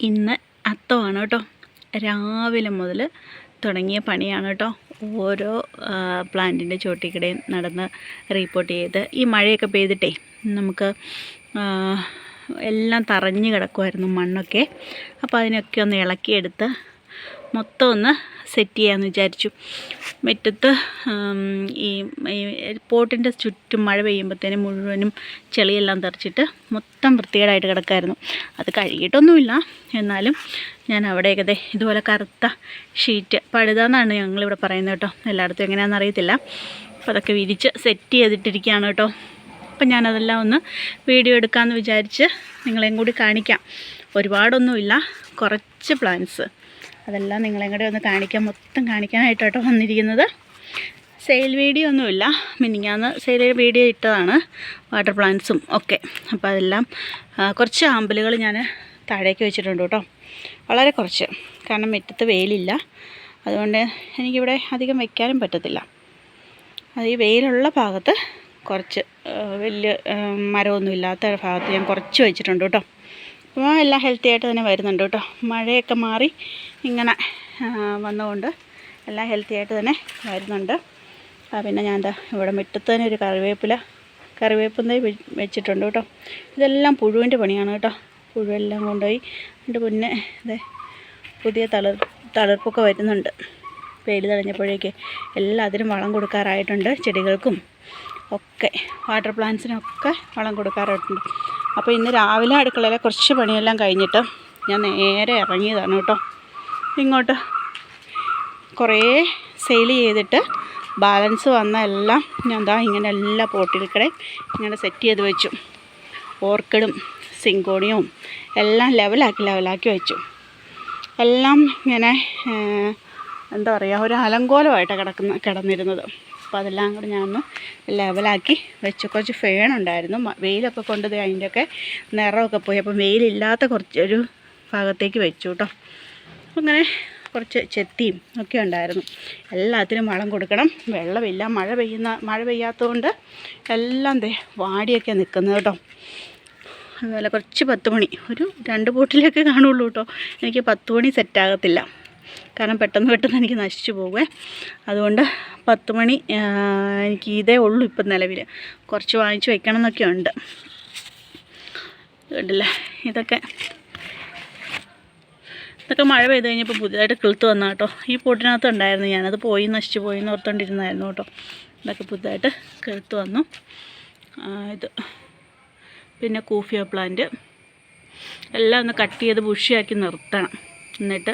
ഇന്ന് അത്തമാണ് കേട്ടോ. രാവിലെ മുതൽ തുടങ്ങിയ പണിയാണ് കേട്ടോ. ഓരോ പ്ലാന്റിന്റെ ചോട്ടിക്കിടയും നടന്ന് റിപ്പോർട്ട് ചെയ്ത് ഈ മഴയൊക്കെ പെയ്തിട്ടേ നമുക്ക് എല്ലാം തറഞ്ഞു കിടക്കുമായിരുന്നു മണ്ണൊക്കെ. അപ്പോൾ അതിനൊക്കെ ഒന്ന് ഇളക്കിയെടുത്ത് മൊത്തം ഒന്ന് സെറ്റ് ചെയ്യാമെന്ന് വിചാരിച്ചു. മുറ്റത്ത് ഈ പോട്ടിന്റെ ചുറ്റും മഴ പെയ്യുമ്പോഴത്തേനും മുഴുവനും ചെളിയെല്ലാം തെറിച്ചിട്ട് മൊത്തം വൃത്തികേടായിട്ട് കിടക്കായിരുന്നു. അത് കഴുകിയിട്ടൊന്നുമില്ല. എന്നാലും ഞാൻ അവിടെയൊക്കെ ദേ ഇതുപോലെ കറുത്ത ഷീറ്റ് പഴുതാന്നാണ് ഞങ്ങളിവിടെ പറയുന്നത് കേട്ടോ. എല്ലായിടത്തും എങ്ങനെയാണെന്ന് അറിയത്തില്ല. അപ്പോൾ അതൊക്കെ വിരിച്ച് സെറ്റ് ചെയ്തിട്ടിരിക്കുകയാണ് കേട്ടോ. അപ്പം ഞാനതെല്ലാം ഒന്ന് വീഡിയോ എടുക്കാമെന്ന് വിചാരിച്ച് നിങ്ങളെയും കൂടി കാണിക്കാം. ഒരുപാടൊന്നുമില്ല. കുറച്ച് പ്ലാന്റ്സ് അതെല്ലാം നിങ്ങളെയും കൂടെ ഒന്ന് കാണിക്കാൻ മൊത്തം കാണിക്കാനായിട്ടോ വന്നിരിക്കുന്നത്. സെയിൽ വീഡിയോ ഒന്നുമില്ല. മിനിങ്ങാന്ന് സെയിൽ വീഡിയോ ഇട്ടതാണ്. വാട്ടർ പ്ലാന്റ്സും ഒക്കെ. അപ്പോൾ അതെല്ലാം കുറച്ച് ആമ്പലുകൾ ഞാൻ താഴേക്ക് വെച്ചിട്ടുണ്ട് കേട്ടോ. വളരെ കുറച്ച്. കാരണം മുറ്റത്ത് വെയിലില്ല. അതുകൊണ്ട് എനിക്കിവിടെ അധികം വയ്ക്കാനും പറ്റത്തില്ല. അത് ഈ വെയിലുള്ള ഭാഗത്ത് കുറച്ച് വലിയ മരമൊന്നുമില്ലാത്ത ഭാഗത്ത് ഞാൻ കുറച്ച് വെച്ചിട്ടുണ്ട് കേട്ടോ. അപ്പോൾ എല്ലാം ഹെൽത്തി ആയിട്ട് തന്നെ വരുന്നുണ്ട് കേട്ടോ. മഴയൊക്കെ മാറി ഇങ്ങനെ വന്നുകൊണ്ട് എല്ലാം ഹെൽത്തി ആയിട്ട് തന്നെ വരുന്നുണ്ട്. പിന്നെ ഞാൻ എന്താ ഇവിടെ മുറ്റത്ത് തന്നെ ഒരു കറിവേപ്പില കറിവേപ്പിൻ തൈ വെച്ചിട്ടുണ്ട് കേട്ടോ. ഇതെല്ലാം പുഴുവിന്റെ പണിയാണ് കേട്ടോ. പുഴുവെല്ലാം കൊണ്ടുപോയി എന്റെ പിന്നെ അതെ പുതിയ തളർ തളിർപ്പൊക്കെ വരുന്നുണ്ട്. വെയിൽ തെളിഞ്ഞപ്പോഴേക്ക് എല്ലാത്തിനും വളം കൊടുക്കാറായിട്ടുണ്ട് ചെടികൾക്കും ഒക്കെ. വാട്ടർ പ്ലാന്റ്സിനൊക്കെ വളം കൊടുക്കാറായിട്ടുണ്ട് അപ്പോൾ ഇന്ന് രാവിലെ അടുക്കളയിലെ കുറച്ച് പണിയെല്ലാം കഴിഞ്ഞിട്ട് ഞാൻ നേരെ ഇറങ്ങിയതാണ് കേട്ടോ. ഇങ്ങോട്ട് കുറേ സെയിൽ ചെയ്തിട്ട് ബാലൻസ് വന്ന എല്ലാം ഞാൻ ദാ ഇങ്ങനെ എല്ലാ പോട്ടിൽക്കടെ ഇങ്ങനെ സെറ്റ് ചെയ്ത് വെച്ചു. ഓർക്കിഡും സിങ്കോണിയവും എല്ലാം ലെവലാക്കി ലെവലാക്കി വെച്ചു. എല്ലാം ഇങ്ങനെ എന്താ പറയുക ഒരു അലങ്കോലമായിട്ട് കിടക്കുന്ന കിടന്നിരുന്നത്. അപ്പോൾ അതെല്ലാം കൂടി ഞാനൊന്ന് ലെവലാക്കി വെച്ച് കുറച്ച് ഫേൺ ഉണ്ടായിരുന്നു. മ- വെയിലൊക്കെ കൊണ്ട് ദേ അതിന്റെയൊക്കെ നിറമൊക്കെ പോയി. അപ്പം വെയിലില്ലാത്ത കുറച്ച് ഒരു ഭാഗത്തേക്ക് വെച്ചു കേട്ടോ. അങ്ങനെ കുറച്ച് ചെത്തിയും ഒക്കെ ഉണ്ടായിരുന്നു. എല്ലാത്തിനും വളം കൊടുക്കണം. വെള്ളമില്ല. മഴ പെയ്യുന്ന മഴ പെയ്യാത്തതുകൊണ്ട് എല്ലാം ദേ വാടിയൊക്കെ നിൽക്കുന്നത് കേട്ടോ. അതുപോലെ കുറച്ച് പത്ത് മണി ഒരു രണ്ട് ബോട്ടിലൊക്കെ കാണുള്ളൂ കേട്ടോ. എനിക്ക് പത്ത് മണി സെറ്റാകത്തില്ല കാരണം പെട്ടെന്ന് പെട്ടെന്ന് എനിക്ക് നശിച്ചു പോകുമേ അതുകൊണ്ട് പത്ത് മണി എനിക്ക് ഇതേ ഉള്ളൂ ഇപ്പം നിലവിൽ കുറച്ച് വാങ്ങിച്ച് വെക്കണം എന്നൊക്കെ ഉണ്ട്. കണ്ടില്ലേ? ഇതൊക്കെ ഇതൊക്കെ മഴ പെയ്ത് കഴിഞ്ഞപ്പോൾ പുതിയതായിട്ട് കിളുത്ത് വന്ന കേട്ടോ ഈ പൊട്ടിനകത്ത് ഉണ്ടായിരുന്നു ഞാനത് പോയി നശിച്ചു പോയി എന്ന് ഓർത്തോണ്ടിരുന്നായിരുന്നു കേട്ടോ ഇതൊക്കെ പുതുതായിട്ട് കിളുത്ത് വന്നു. ഇത്. പിന്നെ കൂഫിയ പ്ലാന്റ്. എല്ലാം ഒന്ന് കട്ട് ചെയ്ത് ബുഷിയാക്കി നിർത്തണം. എന്നിട്ട്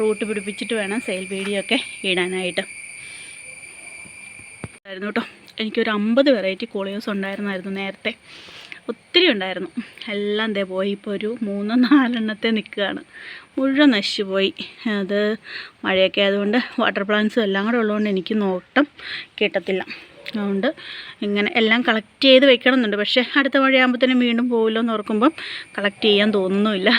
റൂട്ട് പിടിപ്പിച്ചിട്ട് വേണം സെയിൽ വീഡിയോ ഒക്കെ ഇടാനായിട്ട്. ആയിരുന്നു കേട്ടോ. എനിക്കൊരു അമ്പത് വെറൈറ്റി കോളിയോസ് ഉണ്ടായിരുന്നായിരുന്നു നേരത്തെ. ഒത്തിരി ഉണ്ടായിരുന്നു. എല്ലാം ദേ പോയി. ഇപ്പോൾ ഒരു മൂന്ന് നാലെണ്ണത്തെ നിൽക്കുകയാണ്. മുഴുവൻ നശിച്ചു പോയി അത് മഴയൊക്കെ ആയതുകൊണ്ട് വാട്ടർ പ്ലാന്റ്സും എല്ലാം കൂടെ ഉള്ളതുകൊണ്ട് എനിക്ക് നോട്ടം കിട്ടത്തില്ല. അതുകൊണ്ട് ഇങ്ങനെ എല്ലാം കളക്ട് ചെയ്ത് വെക്കണമെന്നുണ്ട്. പക്ഷേ അടുത്ത മഴയാകുമ്പോഴത്തേനും വീണ്ടും പോകുമല്ലോ എന്ന് ഓർക്കുമ്പം കളക്ട് ചെയ്യാൻ തോന്നുന്നുമില്ല.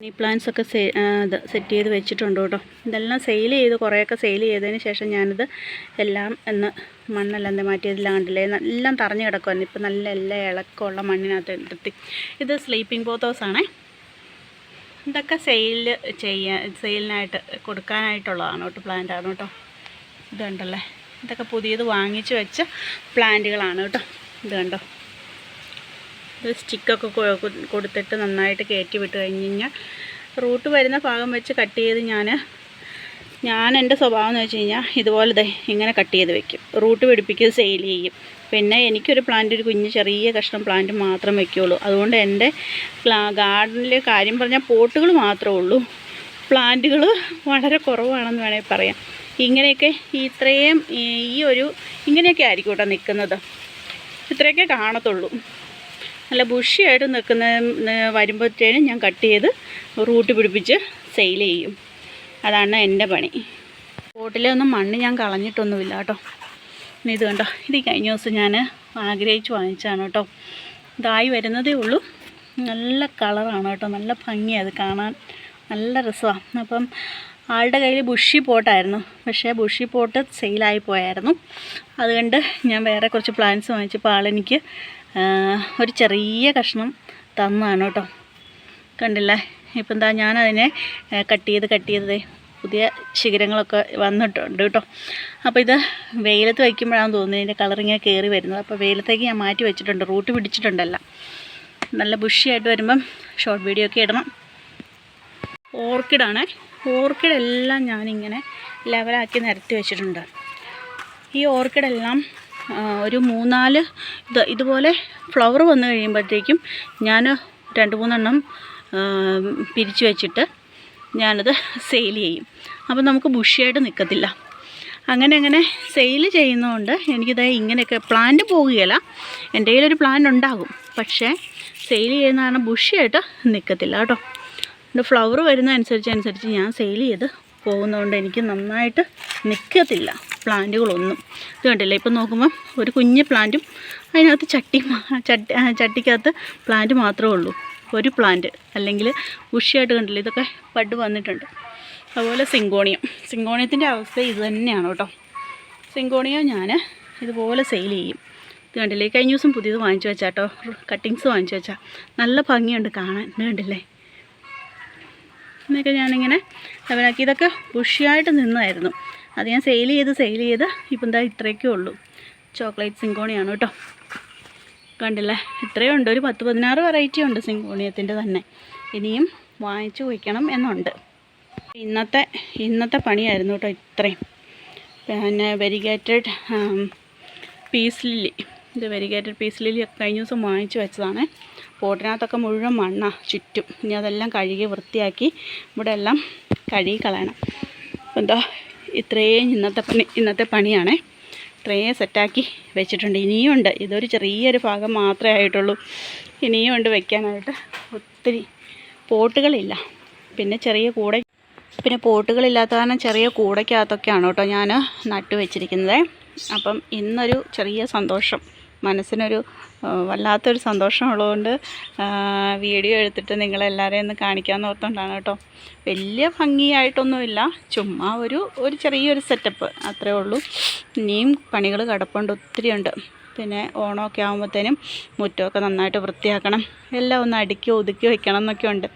മണി പ്ലാന്റ്സ് ഒക്കെ സെ ഇത് സെറ്റ് ചെയ്ത് വെച്ചിട്ടുണ്ട് കേട്ടോ. ഇതെല്ലാം സെയിൽ ചെയ്ത് കുറേയൊക്കെ സെയിൽ ചെയ്തതിന് ശേഷം ഞാനിത് എല്ലാം എന്ന് മണ്ണെല്ലാം മാറ്റിയതെല്ലാം കണ്ടില്ലേ? എല്ലാം തറഞ്ഞു കിടക്കുമായിരുന്നു ഇപ്പം നല്ല എല്ലാ ഇളക്കമുള്ള മണ്ണിനകത്ത് എടുത്തി ഇത് സ്ലീപ്പിംഗ് പോത്തോസാണേ ഇതൊക്കെ സെയിൽ ചെയ്യാൻ സെയിലിനായിട്ട് കൊടുക്കാനായിട്ടുള്ളതാണ് കേട്ടോ പ്ലാന്റാണ് കേട്ടോ. ഇത് കണ്ടല്ലേ ഇതൊക്കെ പുതിയത് വാങ്ങിച്ചു വെച്ച പ്ലാന്റുകളാണ് കേട്ടോ. ഇത് കണ്ടോ? ഇത് സ്റ്റിക്കൊക്കെ കൊടുത്തിട്ട് നന്നായിട്ട് കയറ്റി വിട്ട് കഴിഞ്ഞ് കഴിഞ്ഞാൽ റൂട്ട് വരുന്ന ഭാഗം വെച്ച് കട്ട് ചെയ്ത് ഞാൻ ഞാൻ എന്റെ സ്വഭാവം എന്ന് വെച്ച് കഴിഞ്ഞാൽ ഇതുപോലെ ദേ ഇങ്ങനെ കട്ട് ചെയ്ത് വെക്കും. റൂട്ട് പിടിപ്പിക്കും സെയിൽ ചെയ്യും. പിന്നെ എനിക്കൊരു പ്ലാന്റ് ഒരു കുഞ്ഞ് ചെറിയ കഷ്ണം പ്ലാന്റ് മാത്രം വെക്കുകയുള്ളൂ അതുകൊണ്ട് എന്റെ ഗാർഡനിൽ കാര്യം പറഞ്ഞാൽ പോട്ടുകൾ മാത്രമേ ഉള്ളൂ. പ്ലാന്റുകൾ വളരെ കുറവാണെന്ന് വേണമെങ്കിൽ പറയാം. ഇങ്ങനെയൊക്കെ ഇത്രയും ഈ ഒരു ഇങ്ങനെയൊക്കെ ആയിരിക്കും കേട്ടോ നിൽക്കുന്നത്. ഇത്രയൊക്കെ കാണത്തുള്ളൂ. നല്ല ബുഷിയായിട്ട് നിൽക്കുന്ന വരുമ്പോഴത്തേനും ഞാൻ കട്ട് ചെയ്ത് റൂട്ട് പിടിപ്പിച്ച് സെയിൽ ചെയ്യും. അതാണ് എന്റെ പണി. ബോട്ടിലൊന്നും മണ്ണ് ഞാൻ കളഞ്ഞിട്ടൊന്നുമില്ല കേട്ടോ. ഇത് കണ്ടോ? ഇത് കഴിഞ്ഞ ദിവസം ഞാൻ ആഗ്രഹിച്ച് വാങ്ങിച്ചതാണ് കേട്ടോ. ഇതായി വരുന്നതേ ഉള്ളൂ. നല്ല കളറാണ് കേട്ടോ. നല്ല ഭംഗിയാണ് അത് കാണാൻ. നല്ല രസമാണ് അപ്പം ആളുടെ കയ്യിൽ ബുഷി പോട്ടായിരുന്നു. പക്ഷേ ബുഷി പോട്ട് സെയിലായി പോയായിരുന്നു. അതുകൊണ്ട് ഞാൻ വേറെ കുറച്ച് പ്ലാന്റ്സ് വാങ്ങിച്ചപ്പോൾ ആളെനിക്ക് ഒരു ചെറിയ കഷ്ണം തന്നാണ് കേട്ടോ. കണ്ടില്ലേ? ഇപ്പം എന്താ ഞാനതിനെ കട്ട് ചെയ്ത് കട്ട് ചെയ്ത് ദേ പുതിയ ശിഖരങ്ങളൊക്കെ വന്നിട്ടുണ്ട് കേട്ടോ. അപ്പോൾ ഇത് വെയിലത്ത് വയ്ക്കുമ്പോഴാണ് തോന്നുന്നത് ഇതിന്റെ കളറിങ്ങനെ കയറി വരുന്നത്. അപ്പോൾ വെയിലത്തേക്ക് ഞാൻ മാറ്റി വെച്ചിട്ടുണ്ട് റൂട്ട് പിടിച്ചിട്ടുണ്ടല്ല. നല്ല ബുഷിയായിട്ട് വരുമ്പം ഷോർട്ട് വീഡിയോ ഒക്കെ ഇടണം. ഓർക്കിഡാണ്. ഓർക്കിഡ് എല്ലാം ഞാനിങ്ങനെ ലെവലാക്കി നിരത്തി വെച്ചിട്ടുണ്ട്. ഈ ഓർക്കിഡെല്ലാം ഒരു മൂന്നാൽ ഇത് ഇതുപോലെ ഫ്ലവർ വന്നു കഴിയുമ്പോഴത്തേക്കും ഞാൻ രണ്ട് മൂന്നെണ്ണം പിരിച്ചു വെച്ചിട്ട് ഞാനത് സെയിൽ ചെയ്യും. അപ്പം നമുക്ക് ബുഷിയായിട്ട് നിൽക്കത്തില്ല അങ്ങനെ അങ്ങനെ സെയിൽ ചെയ്യുന്നതുകൊണ്ട് എനിക്കിത് ഇങ്ങനെയൊക്കെ പ്ലാന്റ് പോവുകയല്ല. എന്റെ കയ്യിലൊരു പ്ലാൻ ഉണ്ടാകും. പക്ഷേ സെയിൽ ചെയ്യുന്ന കാരണം ബുഷിയായിട്ട് നിൽക്കത്തില്ല കേട്ടോ. എന്റെ ഫ്ലവർ വരുന്ന അനുസരിച്ച് അനുസരിച്ച് ഞാൻ സെയിൽ ചെയ്ത് പോകുന്നതുകൊണ്ട് എനിക്ക് നന്നായിട്ട് നിൽക്കത്തില്ല പ്ലാന്റുകളൊന്നും. ഇത് കണ്ടില്ലേ? ഇപ്പം നോക്കുമ്പോൾ ഒരു കുഞ്ഞ് പ്ലാന്റും അതിനകത്ത് ചട്ടി ചട്ടി ചട്ടിക്കകത്ത് പ്ലാന്റ് മാത്രമേ ഉള്ളൂ. ഒരു പ്ലാന്റ് അല്ലെങ്കിൽ ഉഷിയായിട്ട് കണ്ടില്ല? ഇതൊക്കെ പഡ് വന്നിട്ടുണ്ട്. അതുപോലെ സിങ്കോണിയം. സിങ്കോണിയത്തിന്റെ അവസ്ഥ ഇത് തന്നെയാണ് കേട്ടോ. സിങ്കോണിയം ഞാൻ ഇതുപോലെ സെയിൽ ചെയ്യും. ഇത് കണ്ടില്ലേ? കഴിഞ്ഞ ദിവസം പുതിയത് വാങ്ങിച്ചു വെച്ചാൽ കേട്ടോ. കട്ടിങ്സ് വാങ്ങിച്ചു വെച്ചാൽ നല്ല ഭംഗിയുണ്ട് കാണാൻ. ഇത് കണ്ടില്ലേ? എന്നൊക്കെ ഞാനിങ്ങനെ ലെവലാക്കി ഇതൊക്കെ ബുഷിയായിട്ട് നിന്നായിരുന്നു. അത് ഞാൻ സെയിൽ ചെയ്ത് സെയിൽ ചെയ്ത് ഇപ്പം എന്താ ഇത്രയൊക്കെ ഉള്ളൂ. ചോക്ലേറ്റ് സിങ്കോണിയാണ് കേട്ടോ. കണ്ടില്ലേ? ഇത്രയും ഉണ്ട് ഒരു പത്ത് പതിനാറ് വെറൈറ്റി ഉണ്ട് സിങ്കോണിയത്തിന്റെ തന്നെ. ഇനിയും വാങ്ങിച്ചു വയ്ക്കണം എന്നുണ്ട്. ഇന്നത്തെ ഇന്നത്തെ പണിയായിരുന്നു കേട്ടോ ഇത്രയും. പിന്നെ വെരിഗേറ്റഡ് പീസ് ലില്ലി ഇത് വെരിഗേറ്റഡ് പീസ് ലില്ലി ഒക്കെ കഴിഞ്ഞ ദിവസം വാങ്ങിച്ചു വെച്ചതാണ്. പോട്ടിനകത്തൊക്കെ മുഴുവൻ മണ്ണാ ചുറ്റും. ഇനി അതെല്ലാം കഴുകി വൃത്തിയാക്കി ഇവിടെ എല്ലാം കഴുകി കളയണം. എന്താ ഇത്രയും ഇന്നത്തെ പണി ഇന്നത്തെ പണിയാണേ. ഇത്രയും സെറ്റാക്കി വെച്ചിട്ടുണ്ട്. ഇനിയും ഉണ്ട്. ഇതൊരു ചെറിയൊരു ഭാഗം മാത്രമേ ആയിട്ടുള്ളൂ. ഇനിയും ഉണ്ട് വെക്കാനായിട്ട്. ഒത്തിരി പോട്ടുകളില്ല. പിന്നെ ചെറിയ കൂട പിന്നെ പോട്ടുകളില്ലാത്ത കാരണം ചെറിയ കൂടയ്ക്കകത്തൊക്കെയാണ് കേട്ടോ ഞാൻ നട്ടു വെച്ചിരിക്കുന്നത്. അപ്പം ഇന്നൊരു ചെറിയ സന്തോഷം. മനസ്സിനൊരു വല്ലാത്തൊരു സന്തോഷമുള്ളതുകൊണ്ട് വീഡിയോ എടുത്തിട്ട് നിങ്ങളെല്ലാവരെയും ഒന്ന് കാണിക്കാമെന്ന് ഓർത്തുകൊണ്ടാണ് കേട്ടോ. വലിയ ഭംഗിയായിട്ടൊന്നുമില്ല. ചുമ്മാ ഒരു ഒരു ചെറിയൊരു സെറ്റപ്പ് അത്രേ ഉള്ളൂ. ഇനിയും പണികൾ കിടപ്പുണ്ട് ഒത്തിരി ഉണ്ട് പിന്നെ ഓണമൊക്കെ ആകുമ്പോഴത്തേനും മുറ്റമൊക്കെ നന്നായിട്ട് വൃത്തിയാക്കണം. എല്ലാം ഒന്ന് അടുക്കി ഒതുക്കി വയ്ക്കണം എന്നൊക്കെ ഉണ്ട്.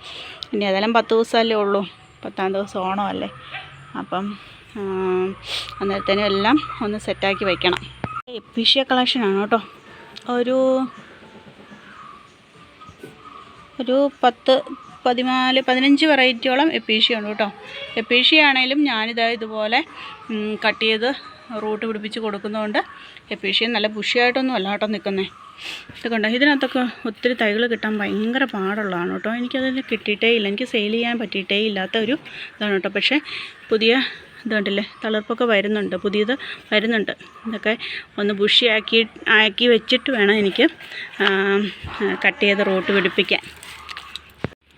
ഇനി അതെല്ലാം പത്ത് ദിവസമല്ലേ ഉള്ളൂ. പത്താം ദിവസം ഓണമല്ലേ. അപ്പം അന്നേരത്തേനും എല്ലാം ഒന്ന് സെറ്റാക്കി വയ്ക്കണം എപ്പിഷ്യ കളക്ഷനാണ് കേട്ടോ. ഒരു ഒരു പത്ത് പതിനാല് പതിനഞ്ച് വെറൈറ്റിയോളം എപ്പീഷ്യ ഉണ്ട് കേട്ടോ. എപ്പീഷ്യ ആണെങ്കിലും ഞാനിതാ ഇതുപോലെ കട്ട് ചെയ്ത് റൂട്ട് പിടിപ്പിച്ച് കൊടുക്കുന്നതുകൊണ്ട് എപ്പീഷ്യ നല്ല ബുഷിയായിട്ടൊന്നും അല്ല കേട്ടോ നിൽക്കുന്നത് ഇത് കണ്ടോ ഇതിനകത്തൊക്കെ ഒത്തിരി തൈകൾ കിട്ടാൻ ഭയങ്കര പാടുള്ളതാണ് കേട്ടോ. എനിക്കതിന് കിട്ടിയിട്ടേ ഇല്ല. എനിക്ക് സെയിൽ ചെയ്യാൻ പറ്റിയിട്ടേ ഇല്ലാത്ത ഒരു ഇതാണ് കേട്ടോ. പക്ഷേ പുതിയ ഇത് കണ്ടില്ലേ തളിർപ്പൊക്കെ വരുന്നുണ്ട്. പുതിയത് വരുന്നുണ്ട്. ഇതൊക്കെ ഒന്ന് ബുഷിയാക്കി ആക്കി വെച്ചിട്ട് വേണം എനിക്ക് കട്ട് ചെയ്ത് റോട്ട് പിടിപ്പിക്കാൻ.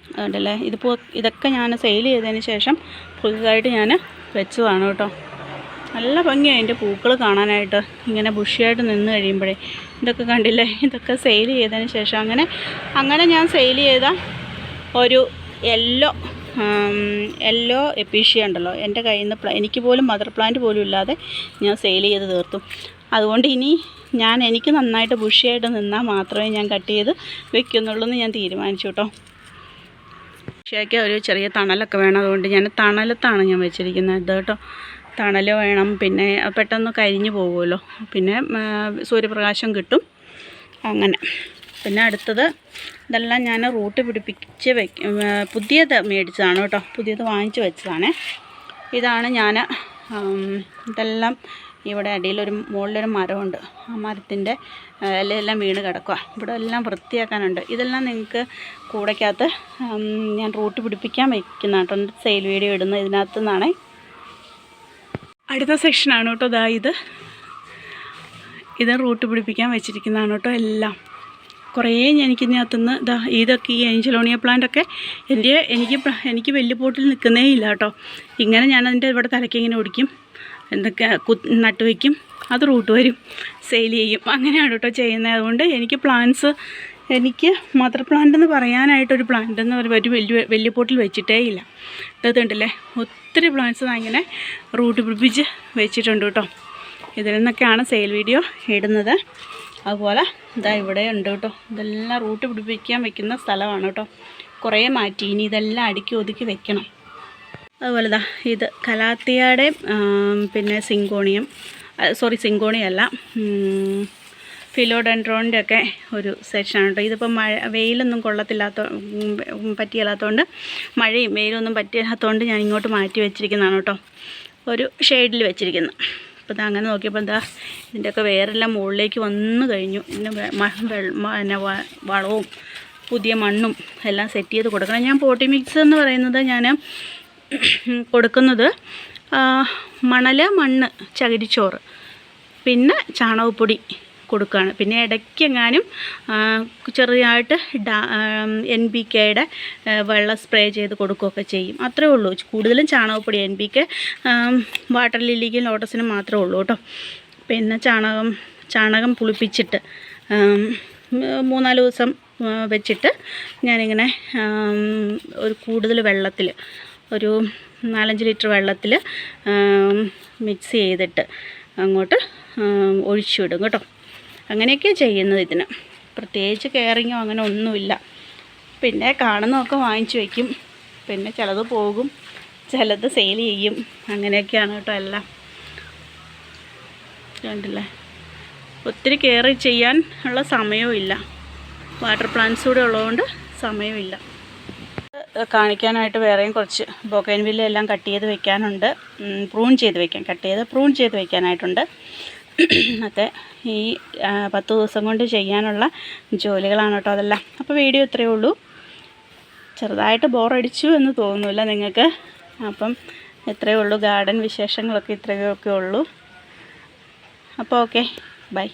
അതുകൊണ്ടല്ലേ ഇതിപ്പോൾ ഇതൊക്കെ ഞാൻ സെയിൽ ചെയ്തതിന് ശേഷം പുതുതായിട്ട് ഞാൻ വെച്ചതാണ് കേട്ടോ. നല്ല ഭംഗിയാണ് അതിന്റെ പൂക്കൾ കാണാനായിട്ട്. ഇങ്ങനെ ബുഷിയായിട്ട് നിന്ന് കഴിയുമ്പോഴേ. ഇതൊക്കെ കണ്ടില്ലേ? ഇതൊക്കെ സെയിൽ ചെയ്തതിന് ശേഷം അങ്ങനെ അങ്ങനെ ഞാൻ സെയിൽ ചെയ്ത ഒരു യെല്ലോ യെല്ലോ എപ്പീഷ്യ ഉണ്ടല്ലോ. എന്റെ കയ്യിൽ നിന്ന് എനിക്ക് പോലും മദർ പ്ലാന്റ് പോലും ഇല്ലാതെ ഞാൻ സെയിൽ ചെയ്ത് തീർത്തു. അതുകൊണ്ട് ഇനി ഞാൻ എനിക്ക് നന്നായിട്ട് ബുഷിയായിട്ട് നിന്നാൽ മാത്രമേ ഞാൻ കട്ട് ചെയ്ത് വെക്കുന്നുള്ളൂ എന്ന് ഞാൻ തീരുമാനിച്ചു കേട്ടോ ബുഷിയാക്കി ഒരു ചെറിയ തണലൊക്കെ വേണം. അതുകൊണ്ട് ഞാൻ തണലത്താണ് ഞാൻ വെച്ചിരിക്കുന്നത് കേട്ടോ തണൽ വേണം. പിന്നെ പെട്ടെന്ന് കരിഞ്ഞു പോകുമല്ലോ. പിന്നെ സൂര്യപ്രകാശം കിട്ടും. അങ്ങനെ. പിന്നെ അടുത്തത് ഇതെല്ലാം ഞാൻ റൂട്ട് പിടിപ്പിച്ച് വയ്ക്ക പുതിയത് മേടിച്ചതാണ് കേട്ടോ. പുതിയത് വാങ്ങിച്ച് വെച്ചതാണ്. ഇതാണ് ഞാൻ ഇതെല്ലാം ഇവിടെ അടിയിലൊരു മുകളിലൊരു മരമുണ്ട്. ആ മരത്തിന്റെ ഇലയെല്ലാം വീണ് കിടക്കുക ഇവിടെ എല്ലാം വൃത്തിയാക്കാനുണ്ട്. ഇതെല്ലാം നിങ്ങൾക്ക് കൂടയ്ക്കകത്ത് ഞാൻ റൂട്ട് പിടിപ്പിക്കാൻ വയ്ക്കുന്ന കേട്ടോ. സെയിൽ വീഡിയോ ഇടുന്ന ഇതിനകത്ത് നിന്നാണ് അടുത്ത സെക്ഷനാണ് കേട്ടോ ഇതാ ഇത്. ഇത് റൂട്ട് പിടിപ്പിക്കാൻ വെച്ചിരിക്കുന്നതാണ് കേട്ടോ എല്ലാം. കുറേ എനിക്ക് ഇതിനകത്തുനിന്ന് ഇതാ ഇതൊക്കെ ഈ ഏഞ്ചലോണിയ പ്ലാന്റൊക്കെ എന്റെ എനിക്ക് എനിക്ക് വലിയ പോട്ടിൽ നിൽക്കുന്നേ ഇല്ല കേട്ടോ. ഇങ്ങനെ ഞാൻ അതിന്റെ ഇവിടെ തലയ്ക്ക് ഇങ്ങനെ ഓടിക്കും. എന്തൊക്കെ കു നട്ട് വയ്ക്കും. അത് റൂട്ട് വരും. സെയിൽ ചെയ്യും. അങ്ങനെയാണ് കേട്ടോ ചെയ്യുന്നത്. അതുകൊണ്ട് എനിക്ക് പ്ലാന്റ്സ് എനിക്ക് മദർ പ്ലാന്റ് എന്ന് പറയാനായിട്ടൊരു പ്ലാന്റ് എന്ന് ഒരു വലിയ വലിയ പോട്ടിൽ വെച്ചിട്ടേ ഇല്ല. ഇത് കണ്ടില്ലേ? ഒത്തിരി പ്ലാന്റ്സ് ഇങ്ങനെ റൂട്ട് പിടിപ്പിച്ച് വെച്ചിട്ടുണ്ട് കേട്ടോ. ഇതിൽ നിന്നൊക്കെയാണ് സെയിൽ വീഡിയോ ഇടുന്നത്. അതുപോലെ ഇതാ ഇവിടെ ഉണ്ട് കേട്ടോ. ഇതെല്ലാം റൂട്ട് പിടിപ്പിക്കാൻ വെക്കുന്ന സ്ഥലമാണ് കേട്ടോ. കുറേ മാറ്റി. ഇനി ഇതെല്ലാം അടുക്കി ഒതുക്കി വെക്കണം. അതുപോലെ ഇതാ ഇത് കലാത്തിയുടെ പിന്നെ സിങ്കോണിയം സോറി സിങ്കോണിയല്ല ഫിലോഡെൻഡ്രോണിന്റെ ഒക്കെ ഒരു സെക്ഷനാണ് കേട്ടോ. ഇതിപ്പോൾ മഴ വെയിലൊന്നും കൊള്ളത്തില്ലാത്ത പറ്റിയല്ലാത്തതുകൊണ്ട് മഴയും വെയിലൊന്നും പറ്റില്ലാത്തതുകൊണ്ട് ഞാൻ ഇങ്ങോട്ട് മാറ്റി വെച്ചിരിക്കുന്നതാണ് കേട്ടോ. ഒരു ഷെയ്ഡിൽ വെച്ചിരിക്കുന്നത് അപ്പോൾ ഇത് അങ്ങനെ നോക്കിയപ്പോൾ എന്താ ഇതിന്റെയൊക്കെ വേരെല്ലാം മുകളിലേക്ക് വന്നു കഴിഞ്ഞു. പിന്നെ വളവും പുതിയ മണ്ണും എല്ലാം സെറ്റ് ചെയ്ത് കൊടുക്കണം. ഞാൻ പോട്ടി മിക്സ് എന്ന് പറയുന്നത് ഞാൻ കൊടുക്കുന്നത് മണൽ മണ്ണ് ചകിരിച്ചോറ് പിന്നെ ചാണകപ്പൊടി. കൊടുക്കുകയാണ് പിന്നെ ഇടയ്ക്കെങ്ങാനും ഡാ എൻ ബി കെയുടെ വെള്ളം സ്പ്രേ ചെയ്ത് കൊടുക്കുകയൊക്കെ ചെയ്യും. അത്രേ ഉള്ളൂ. കൂടുതലും ചാണകപ്പൊടി എൻ ബി കെ വാട്ടർ ലില്ലിക്കും ലോട്ടസിനും മാത്രമേ ഉള്ളൂ കേട്ടോ. പിന്നെ ചാണകം ചാണകം പുളിപ്പിച്ചിട്ട് മൂന്നാൽ ദിവസം വെച്ചിട്ട് ഞാനിങ്ങനെ ഒരു കൂടുതൽ വെള്ളത്തിൽ ഒരു നാലഞ്ച് ലിറ്റർ വെള്ളത്തിൽ മിക്സ് ചെയ്തിട്ട് അങ്ങോട്ട് ഒഴിച്ചു വിടും കേട്ടോ. അങ്ങനെയൊക്കെയാണ് ചെയ്യുന്നത് ഇതിന്. പ്രത്യേകിച്ച് കെയറിങ്ങോ അങ്ങനെ ഒന്നുമില്ല. പിന്നെ കാണുന്നതൊക്കെ വാങ്ങിച്ചു വയ്ക്കും പിന്നെ ചിലത് പോകും. ചിലത് സെയിൽ ചെയ്യും. അങ്ങനെയൊക്കെയാണ് കേട്ടോ എല്ലാം. കണ്ടില്ലേ? ഒത്തിരി കെയർ ചെയ്യാൻ ഉള്ള സമയവും ഇല്ല. വാട്ടർ പ്ലാന്റ്സ് കൂടെ ഉള്ളതുകൊണ്ട് സമയമില്ല കാണിക്കാനായിട്ട് വേറെയും കുറച്ച് ബൊക്കൈൻവില്ല എല്ലാം കട്ട് ചെയ്ത് വെക്കാനുണ്ട്. പ്രൂൺ ചെയ്ത് വെക്കാൻ കട്ട് ചെയ്ത് പ്രൂൺ ചെയ്ത് വെക്കാനായിട്ടുണ്ട്. ഒക്കെ ഈ പത്ത് ദിവസം കൊണ്ട് ചെയ്യാനുള്ള ജോലികളാണ് കേട്ടോ അതെല്ലാം. അപ്പോൾ വീഡിയോ ഇത്രയേ ഉള്ളൂ. ചെറുതായിട്ട് ബോറടിച്ചു എന്ന് തോന്നുന്നില്ല നിങ്ങൾക്ക്. അപ്പം ഇത്രയേ ഉള്ളൂ. ഗാർഡൻ വിശേഷങ്ങളൊക്കെ ഇത്രയൊക്കെ ഉള്ളൂ. അപ്പോൾ ഓക്കെ. ബൈ.